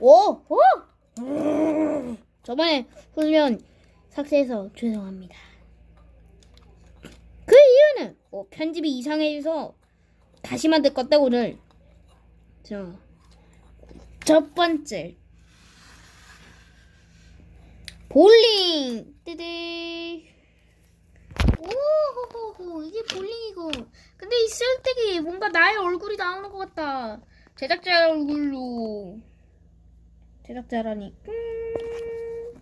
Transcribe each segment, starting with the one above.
오! 오! 저번에 훈련 삭제해서 죄송합니다. 그 이유는 어, 편집이 이상해서 다시 만들 건데 오늘 저 첫 번째. 볼링! 뜨드 오호호호 이게 볼링이고. 근데 이 쓸데기 뭔가 나의 얼굴이 나오는 것 같다. 제작자 얼굴로 제작자라니 음.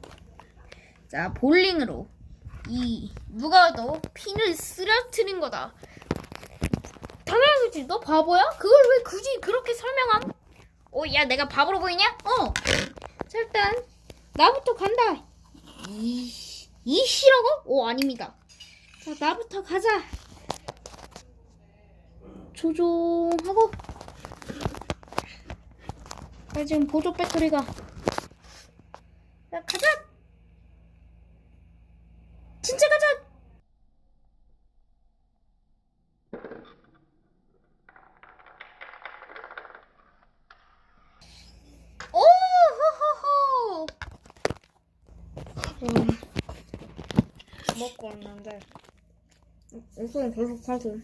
자 볼링으로 이 누가 더 핀을 쓰러뜨린 거다 당연하지 너 바보야? 그걸 왜 굳이 그렇게 설명함? 오 야 내가 바보로 보이냐? 어 자, 일단 나부터 간다 이 이시라고? 오 아닙니다 자 나부터 가자 조종하고 나 지금 보조 배터리가. 자 가자! 진짜 가자! 오호호호 음, 먹고 왔는데. 우선 계속 하고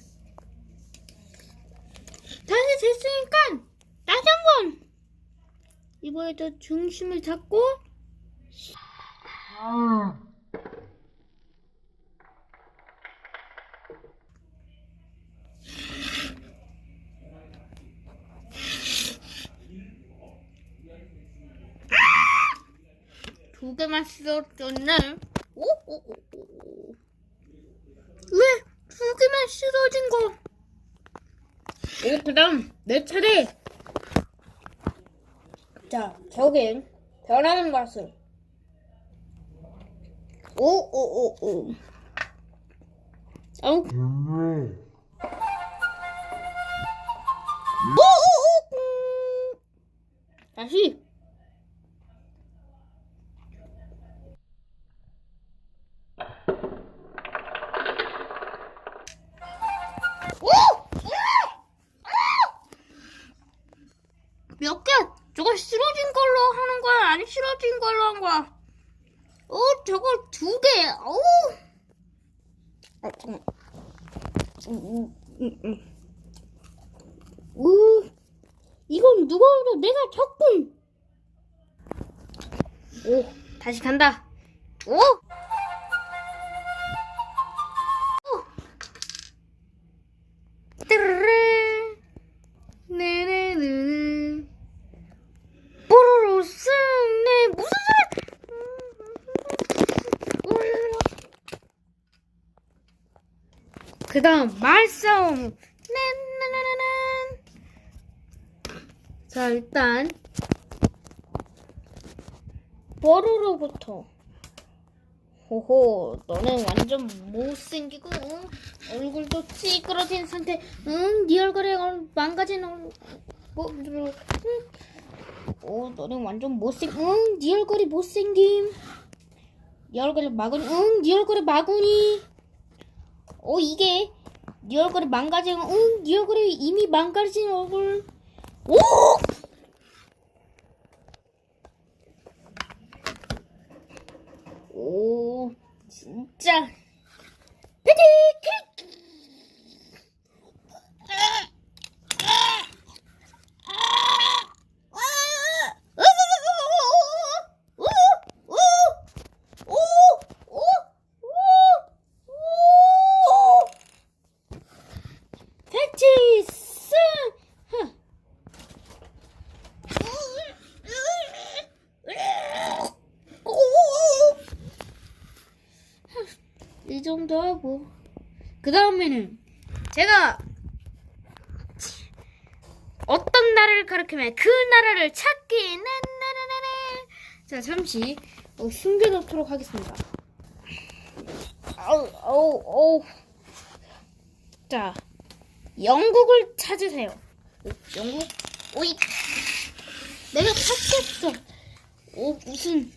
다시 됐으니까 다시 한번 이번에도 중심을 잡고 두 개만 쓰러졌네. 왜? 두 개만 쓰러진 거. 오, 그 다음, 내 차례. 자, 저긴 변하는 맛을. 오, 오, 오, 오. 아우. 오, 오, 오. 음. 다시. 쓰러진 걸로 하는 거야? 아니 쓰러진 걸로 한 거야? 어, 저거 두 개. 어우. 아, 잠깐. 음, 음, 음. 우, 이건 누가 봐도 내가 적군. 오, 다시 간다. 오. 오. 그 다음 말싸움. 나나나나난. 자 일단 뽀로로부터. 호호, 너는 완전 못생기고 응? 얼굴도 찌그러진 상태. 응, 네 얼굴에 얼- 망가진 얼, 뭐, 응. 오, 너는 완전 못생. 응, 네 얼굴이 못생김. 네 얼굴에 마구니. 응, 네 얼굴에 마구니. 오, 이게 네 얼굴에 망가진. 응, 네 얼굴에 이미 망가진 얼굴. 오! 오, 진짜. 패티 이 정도 하고. 그 다음에는 제가 어떤 나라를 가리키면 그 나라를 찾기 나나나나나 자 잠시 어, 숨겨놓도록 하겠습니다. 아우 아우 아우. 자 영국을 찾으세요. 오, 영국? 오이. 내가 찾겠어. 오 무슨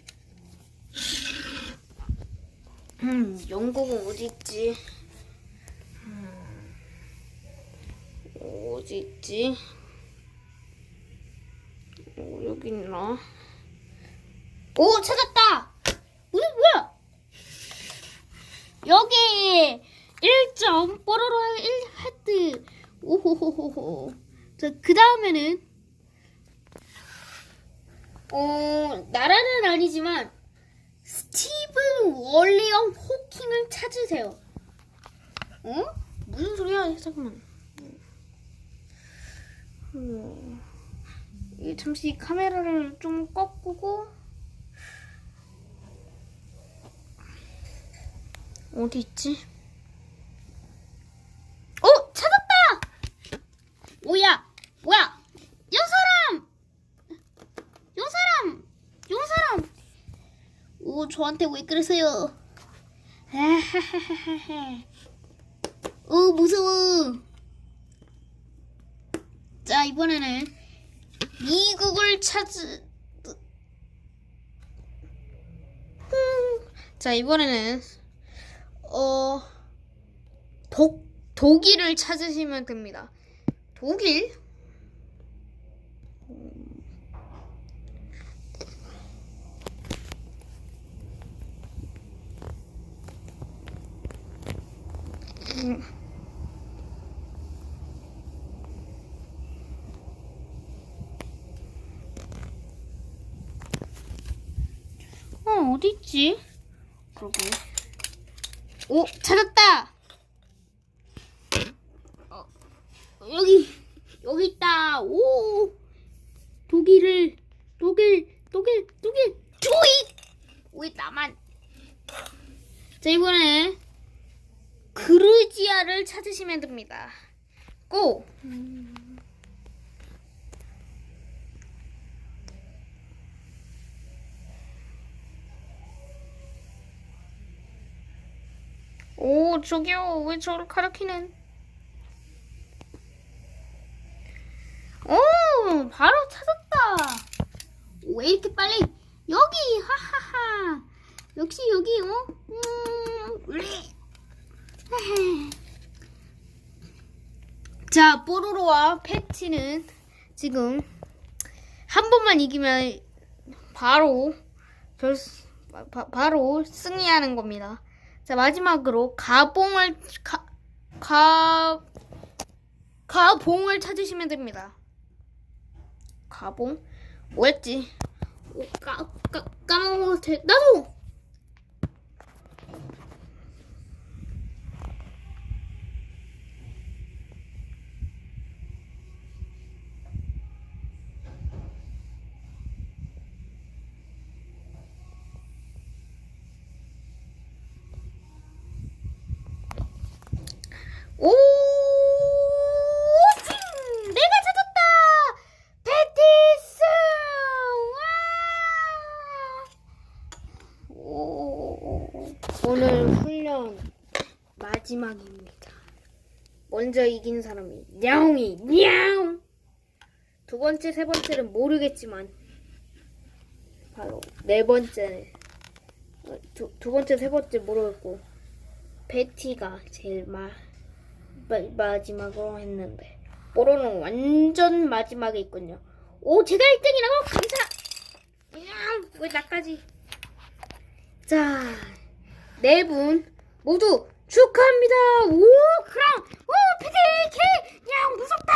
음 영국은 어디 있지 음, 어디 있지 어, 여기 있나? 오 찾았다. 뭐야? 여기 1점 뽀로로 1 하트. 오호호호호. 자그 다음에는 어 나라는 아니지만 월리엄 호킹을 찾으세요. 어? 무슨 소리야? 잠깐만. 잠시 카메라를 좀 꺾고 어디 있지? 어 찾았다! 뭐야? 뭐야? 요 사람! 요 사람! 요 사람! 오 저한테 왜 그러세요? 오 무서워. 자 이번에는 미국을 찾으. 음. 자 이번에는 어 독, 독일을 찾으시면 됩니다. 독일? 어 어디 있지? 그러게. 오 찾았다. 어, 여기 여기 있다. 오 독일을 독일 독일 독일 조이 왜 나만? 자 이번에 그르지아를 찾으시면 됩니다. 고. 오 저기요 왜 저를 가리키는? 오 바로 찾았다. 왜 이렇게 빨리 여기 하하하 역시 여기 어? 음, 으리. 자 뽀로로와 패티는 지금 한 번만 이기면 바로 결 바, 바로 승리하는 겁니다. 자 마지막으로 가봉을 가, 가 가봉을 찾으시면 됩니다. 가봉 뭐였지? 오, 까, 까, 것 같아. 나도! 오! 찡! 내가 찾았다! 베티스! 와! 오, 오늘 훈련 마지막입니다. 먼저 이긴 사람이 냐옹이 냐옹! 두 번째, 세 번째는 모르겠지만 바로 네 번째 어, 두, 두 번째, 세 번째 모르겠고 베티가 제일 마, 마, 마지막으로 했는데 뽀로는 완전 마지막에 있군요. 오 제가 1등이라고 감사. 냥, 왜 나까지? 자, 네 분 모두 축하합니다. 오, 그럼 오, 케, 냥 무섭다.